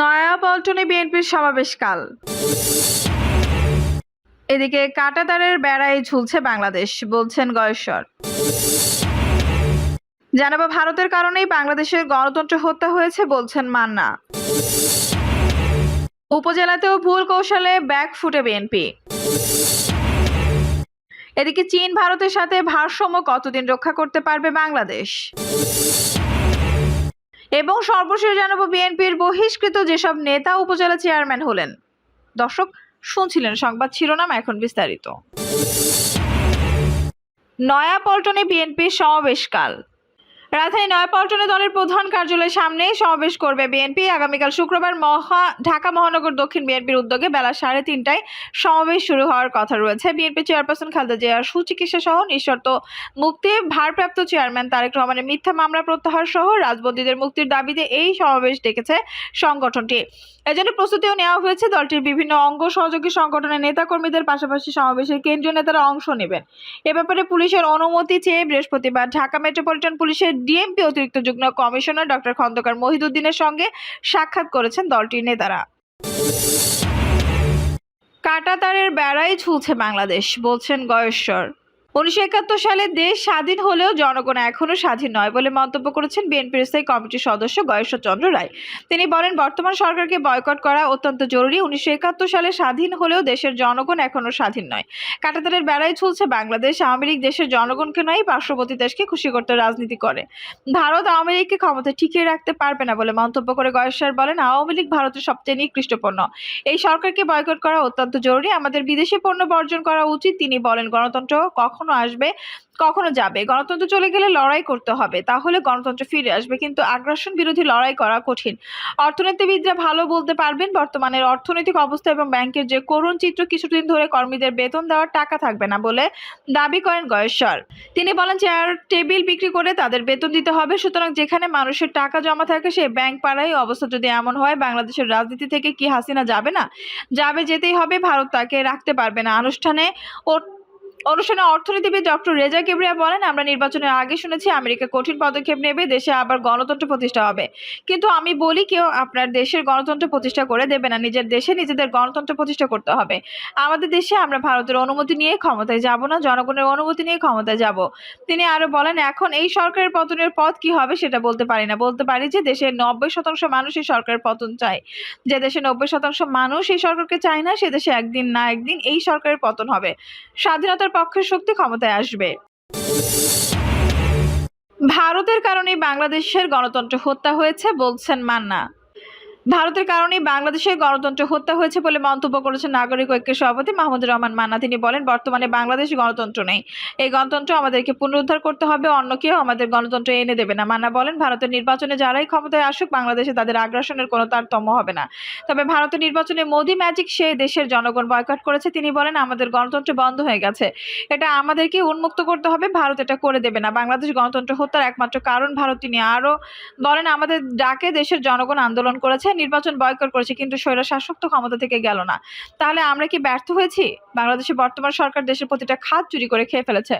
নয়াপল্টনে বিএনপির সমাবেশকাল। এদিকে কাটাতারের বেড়ায় ঝুলছে বাংলাদেশ, বলছেন গয়েশ্বর। জানাব ভারতের কারণেই বাংলাদেশের গণতন্ত্র হত্যা হয়েছে, বলছেন মান্না। উপজেলাতেও ভুল কৌশলে ব্যাক ফুটে বিএনপি। এদিকে চীন, ভারতের সাথে ভারসাম্য কতদিন রক্ষা করতে পারবে বাংলাদেশ? এবং সর্বশেষ জানাব বিএনপির বহিষ্কৃত যেসব নেতা উপজেলা চেয়ারম্যান হলেন। দর্শক, শুনছিলেন সংবাদ শিরোনাম এখন বিস্তারিত। নয়াপল্টনে বিএনপির সমাবেশকাল। রাজধানী নয়াপল্টনে দলের প্রধান কার্যালয়ের সামনে সমাবেশ করবে বিএনপি। আগামীকাল শুক্রবার মহা, ঢাকা মহানগর দক্ষিণ বিএনপির উদ্যোগে বেলা সাড়ে তিনটায় সমাবেশ শুরু হওয়ার কথা রয়েছে। বিএনপি চেয়ারপারসন খালেদা জিয়ার সুচিকিৎসা সহ নিঃশর্ত মুক্তি, ভারপ্রাপ্ত চেয়ারম্যান তারেক রহমানের মিথ্যা মামলা প্রত্যাহার সহ রাজবন্দীদের মুক্তির দাবিতে এই সমাবেশ ডেকেছে সংগঠনটি। এজন্য প্রস্তুতিও নেওয়া হয়েছে। দলটির বিভিন্ন অঙ্গ সহযোগী সংগঠনের নেতাকর্মীদের পাশাপাশি সমাবেশের কেন্দ্রীয় নেতারা অংশ নেবেন। এ ব্যাপারে পুলিশের অনুমতি চেয়ে বৃহস্পতিবার ঢাকা মেট্রোপলিটন পুলিশের ডিএমপি অতিরিক্ত যুগ্ম কমিশনার ডক্টর খন্দকার মহিদুদ্দিনের সঙ্গে সাক্ষাৎ করেছেন দলটির নেতারা। কাটাতারের বেড়াই ঝুলছে বাংলাদেশ, বলছেন গয়েশ্বর। উনিশশো একাত্তর সালে দেশ স্বাধীন হলেও জনগণ এখনও স্বাধীন নয় বলে মন্তব্য করেছেন বিএনপির স্থায়ী কমিটির সদস্য গয়েশ্বর চন্দ্র রায়। তিনি বলেন, বর্তমান সরকারকে বয়কট করা অত্যন্ত জরুরি। উনিশশো একাত্তর সালে স্বাধীন হলেও দেশের জনগণ এখনও স্বাধীন নয়। কাটাতারের বেড়ায় ঝুলছে বাংলাদেশ। আওয়ামী লীগ দেশের জনগণকে নয়, পার্শ্ববর্তী দেশকে খুশি করতে রাজনীতি করে। ভারত আওয়ামী লীগকে ক্ষমতা টিকিয়ে রাখতে পারবে না বলে মন্তব্য করে গয়েশ্বর বলেন, আওয়ামী লীগ ভারতের সবচেয়ে নিকৃষ্ট এই সরকারকে বয়কট করা অত্যন্ত জরুরি। আমাদের বিদেশি পণ্য বর্জন করা উচিত, তিনি বলেন। গণতন্ত্র কখনো আসবে, কখনো যাবে। গণতন্ত্র চলে গেলে লড়াই করতে হবে। তাহলে গণতন্ত্র ফিরে আসবে। কিন্তু আগ্রাসন বিরোধী লড়াই করা কঠিন। অর্থনীতিবিদরা ভালো বলতে পারবেন বর্তমানের অর্থনৈতিক অবস্থা এবং ব্যাংকের যে করুণ চিত্র, কিছুদিন ধরে কর্মীদের বেতন দেওয়ার টাকা থাকবে না বলে দাবি করেন গয়েশ্বর। তিনি বলেন চেয়ার টেবিল বিক্রি করে তাদের বেতন দিতে হবে। সুতরাং যেখানে মানুষের টাকা জমা থাকে সেই ব্যাংক পাড়ায় অবস্থা যদি এমন হয়, বাংলাদেশের রাজনীতি থেকে কি হাসিনা যাবে না? যাবে যেতেই হবে। ভারত তাকে রাখতে পারবে না। আনুষ্ঠানে ও অনুষ্ঠানে অর্থনীতিবিদ ডক্টর রেজা কেবরিয়া বলেন, আমরা নির্বাচনের আগে শুনেছি আমেরিকা কঠিন পদক্ষেপ নেবে, দেশে আবার গণতন্ত্র প্রতিষ্ঠা হবে। কিন্তু আমি বলি কেউ আপনার দেশের গণতন্ত্র প্রতিষ্ঠা করে দেবে না, নিজের দেশে নিজেদের গণতন্ত্র প্রতিষ্ঠা করতে হবে। আমাদের দেশে আমরা ভারতের অনুমতি নিয়ে ক্ষমতায় যাব না, জনগণের অনুমতি নিয়ে ক্ষমতায় যাব। তিনি আরও বলেন, এখন এই সরকারের পতনের পথ কি হবে সেটা বলতে পারি না। বলতে পারি যে দেশের নব্বই শতাংশ মানুষ এই সরকারের পতন চায়। যে দেশে নব্বই শতাংশ মানুষ এই সরকারকে চায় না, সে দেশে একদিন না একদিন এই সরকারের পতন হবে। স্বাধীনতার পক্ষের শক্তি ক্ষমতায় আসবে। ভারতের কারণে বাংলাদেশের গণতন্ত্র হত্যা হয়েছে বলছেন মান্না। ভারতের কারণেই বাংলাদেশের গণতন্ত্র হত্যা হয়েছে বলে মন্তব্য করেছেন নাগরিক ঐক্যের সভাপতি মাহমুদুর রহমান মান্না। তিনি বলেন, বর্তমানে বাংলাদেশ গণতন্ত্র নেই। এই গণতন্ত্র আমাদেরকে পুনরুদ্ধার করতে হবে, অন্য কেউ আমাদের গণতন্ত্র এনে দেবে না। মান্না বলেন, ভারতের নির্বাচনে যারাই ক্ষমতায় আসুক, বাংলাদেশে তাদের আগ্রাসনের কোনো তারতম্য হবে না। তবে ভারতের নির্বাচনে মোদি ম্যাজিক সে দেশের জনগণ বয়কট করেছে। তিনি বলেন, আমাদের গণতন্ত্র বন্ধ হয়ে গেছে। এটা আমাদেরকে উন্মুক্ত করতে হবে, ভারত এটা করে দেবে না। বাংলাদেশ গণতন্ত্র হত্যার একমাত্র কারণ ভারত। তিনি আরও বলেন, আমাদের ডাকে দেশের জনগণ আন্দোলন করেছে। নির্বাচন বয়কট করেছে, কিন্তু স্বৈরা শাসক তো ক্ষমতা থেকে গেল না। তাহলে আমরা কি ব্যর্থ হয়েছি? বাংলাদেশের বর্তমান সরকার দেশের প্রতিটা খাত চুরি করে খেয়ে ফেলেছে।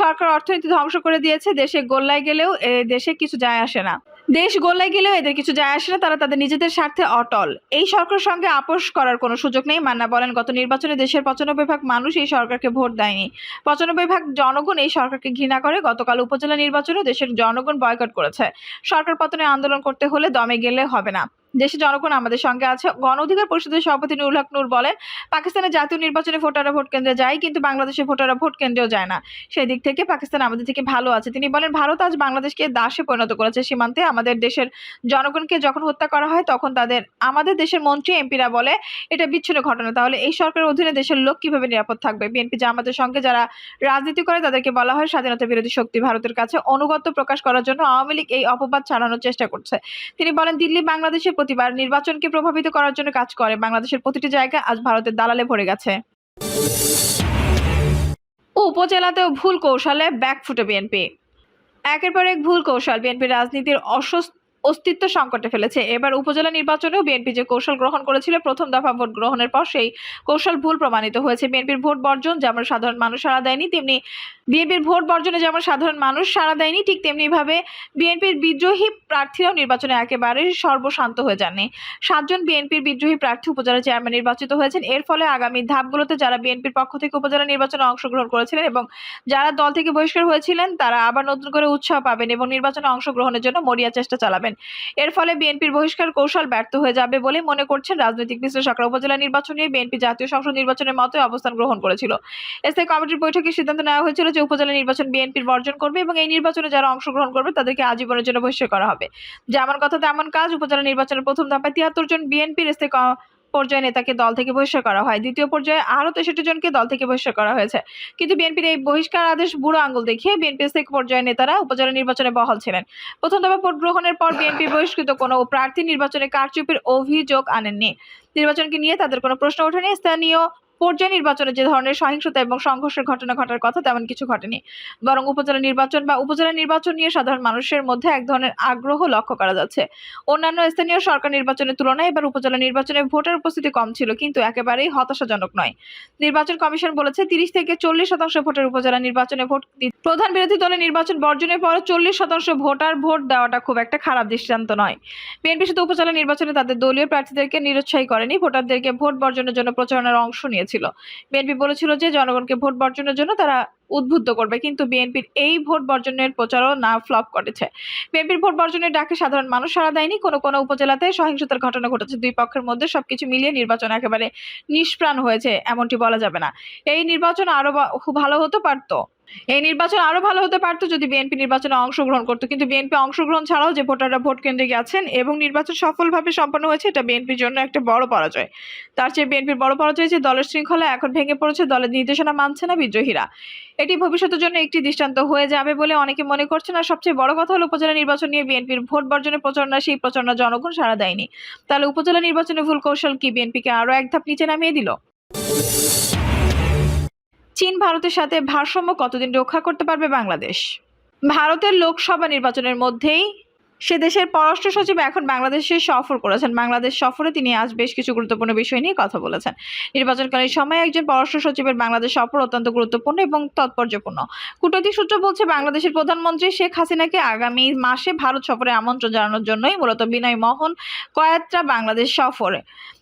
সরকার অর্থনীতি ধ্বংস করে দিয়েছে, দেশে গোল্লায় গেলেও দেশে কিছু যায় আসে না। দেশ গোল্লায় গেলেও এদের কিছু যায় আসে না, তারা তাদের নিজেদের স্বার্থে অটল। এই সরকারের সঙ্গে আপোষ করার কোনো সুযোগ নেই। মান্না বলেন, গত নির্বাচনে দেশের পঁচানব্বই ভাগ মানুষ এই সরকারকে ভোট দেয়নি। পঁচানব্বই ভাগ জনগণ এই সরকারকে ঘৃণা করে। গতকাল উপজেলা নির্বাচনে দেশের জনগণ বয়কট করেছে। সরকার পতনে আন্দোলন করতে হলে দমে গেলে হবে না। দেশের জনগণ আমাদের সঙ্গে আছে। গণ অধিকার পরিষদের সভাপতি নুরুল হক নূর বলেন, পাকিস্তানের জাতীয় নির্বাচনে ভোটাররা ভোট কেন্দ্রে যায়, কিন্তু বাংলাদেশে ভোটাররা ভোট কেন্দ্রেও যায় না। সেই দিক থেকে পাকিস্তান আমাদের থেকে ভালো আছে। তিনি বলেন, ভারত আজ বাংলাদেশকে দাসে পরিণত করেছে সীমান্তে। আমাদের দেশের জনগণকে যখন হত্যা করা হয়, তখন তাদের, আমাদের দেশের মন্ত্রী, এমপিরা বলে, এটা বিচ্ছিন্ন ঘটনা। তাহলে এই সরকারের অধীনে দেশের লোক কীভাবে নিরাপদ থাকবে? বিএনপি জামাতের সঙ্গে যারা রাজনীতি করে, তাদেরকে বলা হয় স্বাধীনতা বিরোধী শক্তি ভারতের কাছে অনুগত্য প্রকাশ করার জন্য আওয়ামী লীগ এই অপবাদ ছাড়ানোর চেষ্টা করছে। তিনি বলেন, দিল্লি বাংলাদেশের প্রতিবার নির্বাচনকে প্রভাবিত করার জন্য কাজ করে। বাংলাদেশের প্রতিটি জায়গা আজ ভারতের দালালে ভরে গেছে। উপজেলাতেও ভুল কৌশলে ব্যাকফুটে বিএনপি। একের পর এক ভুল কৌশল বিএনপির রাজনীতির অসুস্থ অস্তিত্ব সংকটে ফেলেছে। এবার উপজেলা নির্বাচনেও বিএনপি যে কৌশল গ্রহণ করেছিল, প্রথম দফা ভোট গ্রহণের পর সেই কৌশল ভুল প্রমাণিত হয়েছে। বিএনপির ভোট বর্জন যেমন সাধারণ মানুষ সাড়া দেয়নি, তেমনি বিএনপির ভোট বর্জনে যেমন সাধারণ মানুষ সাড়া দেয়নি, ঠিক তেমনিভাবে বিএনপির বিদ্রোহী প্রার্থীরাও নির্বাচনে একেবারে সর্বশান্ত হয়ে যাননি। সাতজন বিএনপির বিদ্রোহী প্রার্থী উপজেলা চেয়ারম্যান নির্বাচিত হয়েছেন। এর ফলে আগামী ধাপগুলোতে যারা বিএনপির পক্ষ থেকে উপজেলা নির্বাচনে অংশগ্রহণ করেছিলেন এবং যারা দল থেকে বহিষ্কার হয়েছিলেন, তারা আবার নতুন করে উৎসাহ পাবেন এবং নির্বাচনে অংশগ্রহণের জন্য মরিয়া চেষ্টা চালাবেন। এর ফলে বিএনপির বহিষ্কার কৌশল ব্যর্থ হয়ে যাবে বলে মনে করছেন রাজনৈতিক বিশ্লেষকরা। উপজেলা নির্বাচন নিয়ে বিএনপি জাতীয় সংসদ নির্বাচনের মতোই অবস্থান গ্রহণ করেছিল। স্থায়ী কমিটির বৈঠকে সিদ্ধান্ত নেওয়া হয়েছিল যে উপজেলা নির্বাচন বিএনপির বর্জন করবে এবং এই নির্বাচনে যারা অংশগ্রহণ করবে তাদেরকে আজীবনের জন্য বহিষ্কার করা হবে। যেমন কথা তেমন কাজ, উপজেলা নির্বাচনের প্রথম ধাপে তিয়াত্তর জন বিএনপির স্থায়ী পর্যায়ে নেতাকে দল থেকে বহিষ্কার করা হয়। দ্বিতীয় পর্যায়ে আরও তেষট্টি জনকে দল থেকে বহিষ্কার করা হয়েছে। কিন্তু বিএনপির এই বহিষ্কার আদেশ বুড়ো আঙুল দেখিয়ে বিএনপি থেকে পর্যায়ে নেতারা উপজেলা নির্বাচনে বহাল ছিলেন। প্রথম দফা ভোট গ্রহণের পর বিএনপি বহিষ্কৃত কোনো প্রার্থী নির্বাচনে কারচুপির অভিযোগ আনেননি। নির্বাচনকে নিয়ে তাদের কোনো প্রশ্ন ওঠেনি। স্থানীয় পর্যায় নির্বাচনে যে ধরনের সহিংসতা এবং সংঘর্ষের ঘটনা ঘটার কথা তেমন কিছু ঘটেনি। বরং উপজেলা নির্বাচন বা উপজেলা নির্বাচন নিয়ে সাধারণ মানুষের মধ্যে এক ধরনের আগ্রহ লক্ষ্য করা যাচ্ছে। অন্যান্য স্থানীয় সরকার নির্বাচনের তুলনায় এবার উপজেলা নির্বাচনে ভোটার উপস্থিতি কম ছিল, কিন্তু একেবারেই হতাশাজনক নয়। নির্বাচন কমিশন বলেছে, তিরিশ থেকে চল্লিশ শতাংশ ভোটার উপজেলা নির্বাচনে ভোট প্রধান বিরোধী দলের নির্বাচন বর্জনের পর চল্লিশ শতাংশ ভোটার ভোট দেওয়াটা খুব একটা খারাপ দৃষ্টান্ত নয়। বিএনপি শুধু উপজেলা নির্বাচনে তাদের দলীয় প্রার্থীদেরকে নিরুৎসাহী করেনি, ভোটারদেরকে ভোট বর্জনের জন্য প্রচারণার অংশ নিয়েছিল বিএনপি বলেছিল যে, জনগণকে ভোট বর্জনের জন্য তারা উদ্বুদ্ধ করবে, কিন্তু বিএনপির এই ভোট বর্জনের প্রচারও না ফ্লপ করেছে। বিএনপির ভোট বর্জনের ডাকে সাধারণ মানুষ সারা দেয়নি। কোনো কোনো উপজেলাতে সহিংসতার ঘটনা ঘটেছে। দুই পক্ষের মধ্যে সবকিছু মিলিয়ে নির্বাচন একেবারে নিষ্প্রাণ হয়েছে, এমনটি বলা যাবে না। এই নির্বাচন আরও ভালো হতে, পারতো। এই নির্বাচন আরও ভালো হতে পারতো যদি বিএনপি নির্বাচনে অংশগ্রহণ করতো। কিন্তু বিএনপি অংশগ্রহণ ছাড়াও যে ভোটাররা ভোট কেন্দ্রে গেছেন এবং নির্বাচন সফলভাবে সম্পন্ন হয়েছে, এটা বিএনপির জন্য একটা বড় পরাজয়। তার চেয়ে বিএনপির বড় পরাজয় যে দলের শৃঙ্খলা এখন ভেঙে পড়েছে, দলের নির্দেশনা মানছে না বিদ্রোহীরা। এটি ভবিষ্যতের জন্য একটি দৃষ্টান্ত হয়ে যাবে বলে অনেকে মনে করছেন। আর সবচেয়ে বড় কথা হলো, উপজেলা নির্বাচন নিয়ে বিএনপির ভোট বর্জনের প্রচারণা, সেই প্রচারণা জনগণ সাড়া দেয়নি। তাহলে উপজেলা নির্বাচনে ভুল কৌশল কি? বিএনপিকে আরও এক ধাপ নিচে নামিয়ে দিল? চীন ভারতের সাথে ভারসাম্য কতদিন রক্ষা করতে পারবে বাংলাদেশ? ভারতের লোকসভা নির্বাচনের মধ্যেই সে দেশের পররাষ্ট্র সচিব এখন বাংলাদেশে সফর করেছেন। বাংলাদেশ সফরে তিনি আজ বেশ কিছু গুরুত্বপূর্ণ বিষয় নিয়ে কথা বলেছেন। নির্বাচনকালীন সময়ে একজন পররাষ্ট্র সচিবের বাংলাদেশ সফর অত্যন্ত গুরুত্বপূর্ণ এবং তাৎপর্যপূর্ণ। কূটনৈতিক সূত্র বলছে, বাংলাদেশের প্রধানমন্ত্রী শেখ হাসিনাকে আগামী মাসে ভারত সফরে আমন্ত্রণ জানানোর জন্যই মূলত বিনয় মোহন কয়াত্রা বাংলাদেশ সফরে।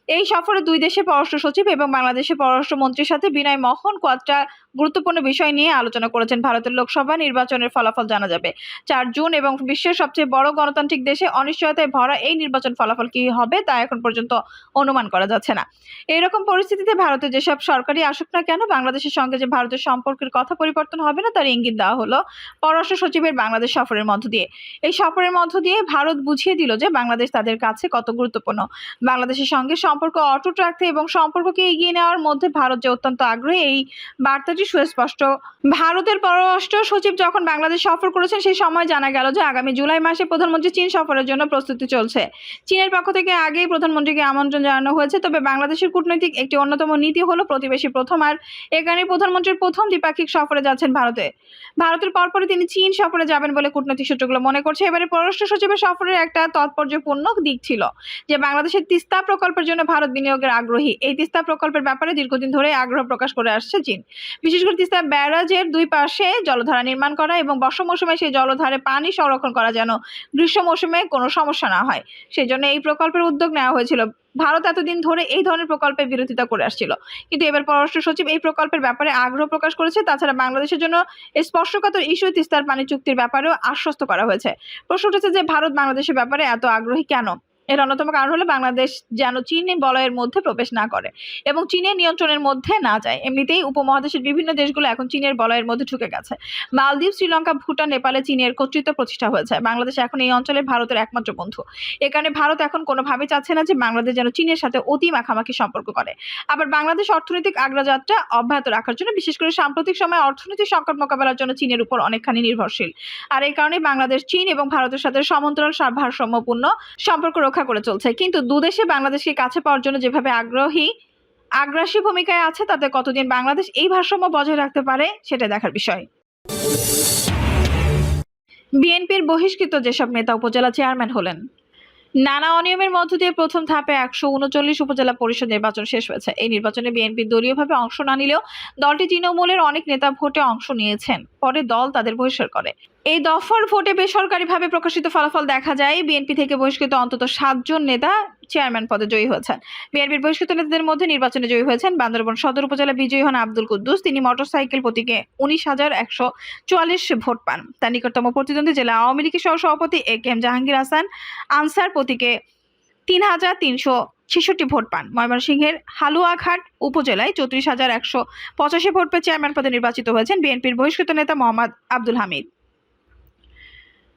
এই সফরে দুই দেশের পররাষ্ট্র সচিব এবং বাংলাদেশের পররাষ্ট্রমন্ত্রীর সাথে বিনয় মোহন কয়েকটা গুরুত্বপূর্ণ বিষয় নিয়ে আলোচনা করেছেন ভারতের লোকসভা নির্বাচনের ফলাফল জানা যাবে। চার জুন এবং বিশ্বের সবচেয়ে বড় গণতান্ত্রিক দেশে অনিশ্চয়তায় ভরা এই নির্বাচন ফলাফল কি হবে তা এখন পর্যন্ত অনুমান করা যাচ্ছে না। এইরকম পরিস্থিতিতে ভারতের যেসব সরকারি আসুক না কেন, বাংলাদেশের সঙ্গে যে ভারতের সম্পর্কের কথা পরিবর্তন হবে না, তার ইঙ্গিত দেওয়া হলো পররাষ্ট্র সচিবের বাংলাদেশ সফরের মধ্য দিয়ে। এই সফরের মধ্য দিয়ে ভারত বুঝিয়ে দিল যে বাংলাদেশ তাদের কাছে কত গুরুত্বপূর্ণ। বাংলাদেশের সঙ্গে সম্পর্ক অটুট রাখতে এবং সম্পর্ককে এগিয়ে নেওয়ার মধ্যে ভারত যে অত্যন্ত আগ্রহী, এই বার্তাটি সুস্পষ্ট। ভারতের পররাষ্ট্র সচিব যখন বাংলাদেশ সফর করেছেন, সেই সময় জানা গেল যে আগামী জুলাই মাসে প্রধানমন্ত্রী চীন সফরের জন্য প্রস্তুতি চলছে। চীনের পক্ষ থেকে আগেই প্রধানমন্ত্রীকে আমন্ত্রণ জানানো হয়েছে, তবে বাংলাদেশের কূটনৈতিক একটি অন্যতম নীতি হলো প্রতিবেশী প্রথম, আর এখানে প্রধানমন্ত্রীর প্রথম দ্বিপাক্ষিক সফরে যাচ্ছেন ভারতে। ভারতের পরপরই তিনি চীন সফরে যাবেন বলে কূটনৈতিক সূত্রগুলো মনে করছে। এবারে পররাষ্ট্র সচিবের সফরের একটা তাৎপর্যপূর্ণ দিক ছিল যে, বাংলাদেশের তিস্তা প্রকল্পের জন্য ভারত বিনিয়োগের আগ্রহী। এই তিস্তা প্রকল্পের ব্যাপারে দীর্ঘদিন ধরে আগ্রহ প্রকাশ করে আসছে চীন। বিশেষ করে তিস্তা ব্যারাজের দুই পাশে জলধারা নির্মাণ করা এবং বর্ষা মৌসুমে সেই জলধারে পানি সংরক্ষণ করা যেন গ্রীষ্ম মৌসুমে কোনো সমস্যা না হয়। সেই জন্য এই প্রকল্পের উদ্যোগ নেওয়া হয়েছিল। ভারত এতদিন ধরে এই ধরনের প্রকল্পের বিরোধিতা করে আসছিল। কিন্তু এবার পররাষ্ট্র সচিব এই প্রকল্পের ব্যাপারে আগ্রহ প্রকাশ করেছে। তাছাড়া বাংলাদেশের জন্য স্পর্শকাতর ইস্যু তিস্তার পানি চুক্তির ব্যাপারেও আশ্বস্ত করা হয়েছে। প্রশ্ন উঠেছে যে, ভারত বাংলাদেশের ব্যাপারে এত আগ্রহী কেন? এর অন্যতম কারণ হলো বাংলাদেশ যেন চীন বলয়ের মধ্যে প্রবেশ না করে এবং চীনের নিয়ন্ত্রণের মধ্যে না যায়। এমনিতেই উপমহাদেশের বিভিন্ন দেশগুলো এখন চীনের বলয়ের মধ্যে ঢুকে গেছে। মালদ্বীপ, শ্রীলঙ্কা, ভুটান, নেপালে চীনের কর্তৃত্ব প্রতিষ্ঠা হয়েছে। বাংলাদেশ এখন এই অঞ্চলে ভারতের একমাত্র বন্ধু। এ কারণে ভারত এখন কোনোভাবে চাচ্ছে না যে বাংলাদেশ যেন চীনের সাথে অতি মাখামাখি সম্পর্ক করে। আবার বাংলাদেশ অর্থনৈতিক আগ্রাযাত্রা অব্যাহত রাখার জন্য, বিশেষ করে সাম্প্রতিক সময়ে অর্থনৈতিক সংকট মোকাবেলার জন্য চীনের উপর অনেকখানি নির্ভরশীল। আর এই কারণে বাংলাদেশ, চীন এবং ভারতের সাথে সমান্তরাল ভারসাম্যপূর্ণ সম্পর্ক রক্ষা করে চলছে। কিন্তু দুদেশে বাংলাদেশকে কাছে পাওয়ার জন্য যেভাবে আগ্রহী, আগ্রাসী ভূমিকায় আছে, তাতে কতদিন বাংলাদেশ এই ভারসাম্য বজায় রাখতে পারে সেটা দেখার বিষয়। বিএনপির বহিষ্কৃত যেসব নেতা উপজেলা চেয়ারম্যান হলেন, নানা অনিয়মের মধ্য দিয়ে প্রথম ধাপে একশো উনচল্লিশ উপজেলা পরিষদ নির্বাচন শেষ হয়েছে। এই নির্বাচনে বিএনপি দলীয়ভাবে অংশ না নিলেও দলটি তৃণমূলের অনেক নেতা ভোটে অংশ নিয়েছেন। পরে দল তাদের বহিষ্কার করে। এই দফার ভোটে বেসরকারিভাবে প্রকাশিত ফলাফল দেখা যায়। বিএনপি থেকে বহিষ্কৃত অন্তত সাতজন নেতা চেয়ারম্যান পদে জয়ী হয়েছেন। বিএনপির বহিষ্কৃত নেতাদের মধ্যে নির্বাচনে জয়ী হয়েছেন বান্দরবন সদর উপজেলা বিজয়ী হন আব্দুল কুদ্দুস। তিনি মোটরসাইকেল প্রতীকে উনিশ হাজার একশো চুয়াল্লিশ ভোট পান। তার নিকটতম প্রতিদ্বন্দ্বী জেলা আওয়ামী লীগের সহ সভাপতি A K M Jahangir Hasan, Ansar প্রতীকে তিন হাজার তিনশো ছেষট্টি ভোট পান। ময়মনসিংহের হালুয়াঘাট উপজেলায় চৌত্রিশ হাজার একশো পঁচাশি ভোট পেয়ে চেয়ারম্যান পদে নির্বাচিত হয়েছেন বিএনপির বহিষ্কৃত নেতা মোহাম্মদ আব্দুল হামিদ।